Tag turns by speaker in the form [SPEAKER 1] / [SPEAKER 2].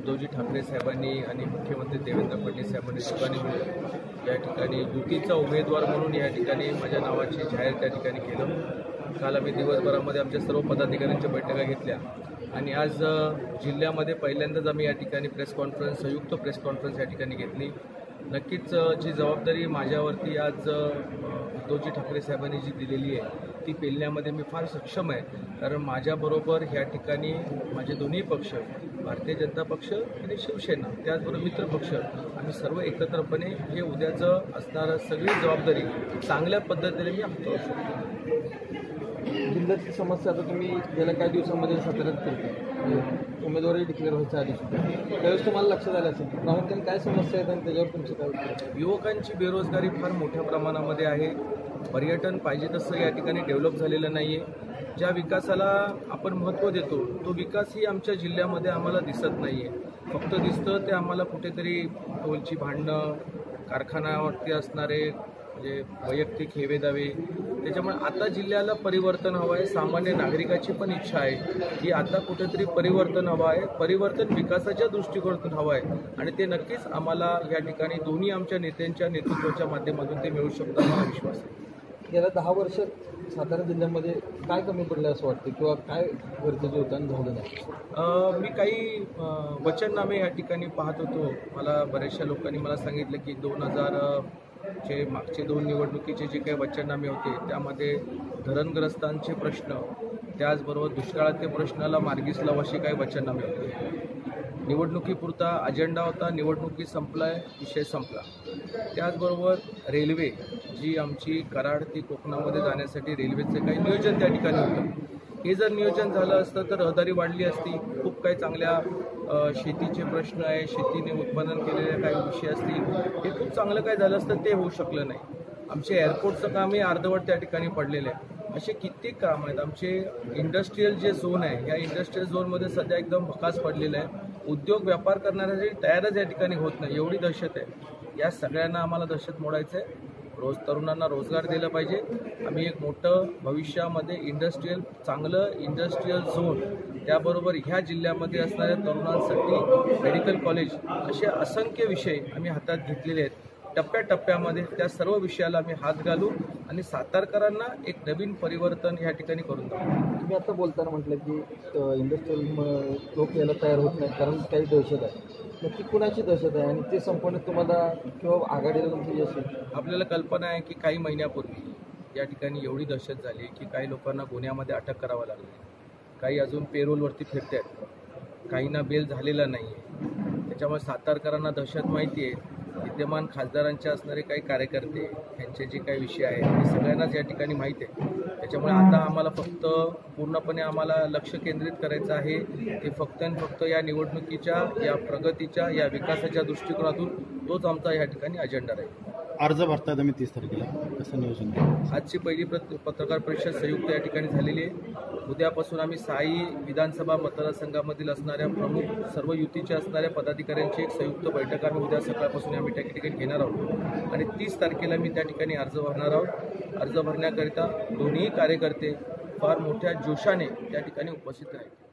[SPEAKER 1] उद्धवजी ठाकरे साहेबांनी आणि मुख्यमंत्री देवेंद्र फडणवीस साहेबांनी दोघांनी मिळून या ठिकाणी युतीचा उमेदवार म्हणून या ठिकाणी माझ्या नावाची जाहीर त्या ठिकाणी केलं. काल आम्ही दिवसभरामध्ये आमच्या सर्व पदाधिकाऱ्यांच्या बैठका घेतल्या. आणि आज जिल्ह्यामध्ये पहिल्यांदाच आम्ही या ठिकाणी प्रेस कॉन्फरन्स संयुक्त प्रेस कॉन्फरन्स या ठिकाणी घेतली. नक्कीच जी जबाबदारी माझ्यावरती आज उद्धवजी ठाकरे साहेबांनी जी दिलेली आहे ती पेलण्यामध्ये मी फार सक्षम आहे. कारण माझ्याबरोबर ह्या ठिकाणी माझे दोन्ही पक्ष भारतीय जनता पक्ष आणि शिवसेना त्याचबरोबर मित्र पक्ष आम्ही सर्व एकत्रपणे हे उद्याचं असणारं सगळी जबाबदारी चांगल्या पद्धतीने मी हाताळू शकतो.
[SPEAKER 2] जिल्ह्यातली समस्या आता तुम्ही गेल्या काही दिवसांमध्ये साताऱ्यात करता उमेदवारी डिक्लेअर व्हायच्या आधी त्यावेळेस तुम्हाला लक्षात आलं असेल. प्रामुख्याने काय समस्या आहेत आणि त्याच्यावर तुमचं काय?
[SPEAKER 1] युवकांची बेरोजगारी फार मोठ्या प्रमाणामध्ये आहे. पर्यटन पाहिजे तसं या ठिकाणी डेव्हलप झालेलं नाही आहे ज्या विकासाला आपण महत्त्व देतो तो विकासही आमच्या जिल्ह्यामध्ये आम्हाला दिसत नाही आहे फक्त दिसतं ते आम्हाला कुठेतरी टोलची भांडणं कारखान्यावरती असणारे म्हणजे वैयक्तिक हेवे दावे त्याच्यामुळे आता जिल्ह्याला परिवर्तन हवं आहे. सामान्य नागरिकाची पण इच्छा आहे की आता कुठेतरी परिवर्तन हवं आहे. परिवर्तन विकासाच्या दृष्टिकोनातून हवं आहे. आणि ते नक्कीच आम्हाला या ठिकाणी दोन्ही आमच्या नेत्यांच्या नेतृत्वाच्या माध्यमातून ते मिळू शकतं मला विश्वास आहे.
[SPEAKER 2] गेल्या दहा वर्ष सातारा जिल्ह्यामध्ये काय कमी पडलं असं वाटतं? किंवा काय गरजेचं होतं आणि झालं नाही?
[SPEAKER 1] मी काही वचननामे या ठिकाणी पाहत होतो. मला बऱ्याचशा लोकांनी मला सांगितलं की दोन हजार जे मागचे दोन निवडणुकीचे जे काही वचननामे होते त्यामध्ये धरणग्रस्तांचे प्रश्न त्याचबरोबर दुष्काळातील प्रश्नाला मार्गीस लावा असे काही वचननामे होते. निवडणुकीपुरता अजेंडा होता निवडणुकी संपलाय विषय संपला. त्याचबरोबर रेल्वे जी आमची कराड ती कोकणामध्ये जाण्यासाठी रेल्वेचं काही नियोजन त्या ठिकाणी होतं. हे जर नियोजन झालं असतं तर रहदारी वाढली असती. खूप काही चांगल्या शेतीचे प्रश्न आहे शेतीने उत्पादन केलेले काही विषय असतील हे खूप चांगलं काय झालं असतं ते होऊ शकलं नाही. आमचे एअरपोर्टचं कामही अर्धवट त्या ठिकाणी पडलेलं आहे. असे कित्येक काम आहेत. आमचे इंडस्ट्रीयल जे झोन आहे या इंडस्ट्रीयल झोनमध्ये सध्या एकदम भकास पडलेला आहे. उद्योग व्यापार करणाऱ्याची तयारच या ठिकाणी होत नाही. एवढी दहशत आहे. या सगळ्यांना आम्हाला दहशत मोडायचं आहे रोज तरुणांना रोजगार दिला पाहिजे. आम्ही एक मोठं भविष्यामध्ये इंडस्ट्रीयल चांगलं इंडस्ट्रीयल झोन त्याबरोबर ह्या जिल्ह्यामध्ये असणाऱ्या तरुणांसाठी मेडिकल कॉलेज असे असंख्य विषय आम्ही हातात घेतलेले आहेत. टप्प्याटप्प्यामध्ये त्या सर्व विषयाला आम्ही हात घालू आणि सातारकरांना एक नवीन परिवर्तन या ठिकाणी करून दाखवू.
[SPEAKER 2] तुम्ही आता बोलताना म्हटलं की इंडस्ट्रियल लोक यायला तयार होत नाही कारण काही दहशत आहे. नक्की कुणाची दहशत आहे? आणि ते संपवण्यात तुम्हाला किंवा आघाडीला तुमचं यश
[SPEAKER 1] आपल्याला कल्पना आहे की काही महिन्यापूर्वी या ठिकाणी एवढी दहशत झाली की काही लोकांना गुन्ह्यामध्ये अटक करावं लागली. काही अजून पेरोलवरती फिरत आहेत काहींना बेल झालेला नाही आहे त्याच्यामुळे सातारकरांना दहशत माहिती आहे विद्यमान खासदारांचे असणारे काही कार्यकर्ते यांचे जे काही विषय आहेत ते सगळ्यांनाच या ठिकाणी माहीत आहे. त्याच्यामुळे आता आम्हाला फक्त पूर्णपणे आम्हाला लक्ष केंद्रित करायचं आहे ते फक्त आणि फक्त या निवडणुकीच्या या प्रगतीच्या या विकासाच्या दृष्टिकोनातून तोच आमचा या ठिकाणी अजेंडा राहील.
[SPEAKER 3] अर्ज भरता आम्ही तीस तारखेला. कसं नियोजन
[SPEAKER 1] आजची पहिली प्रत- पत्रकार परिषद संयुक्त या ठिकाणी झालेली आहे. उद्यापासून आम्ही साई विधानसभा मतदारसंघामधील असणाऱ्या प्रमुख सर्व युतीच्या असणाऱ्या पदाधिकाऱ्यांची एक संयुक्त बैठक आम्ही उद्या सकाळपासून आम्ही त्या ठिकाणी घेणार आहोत. आणि तीस तारखेला मी त्या ठिकाणी अर्ज भरणार आहोत. अर्ज भरण्याकरिता दोन्ही कार्यकर्ते फार मोठ्या जोशाने त्या ठिकाणी उपस्थित राहतील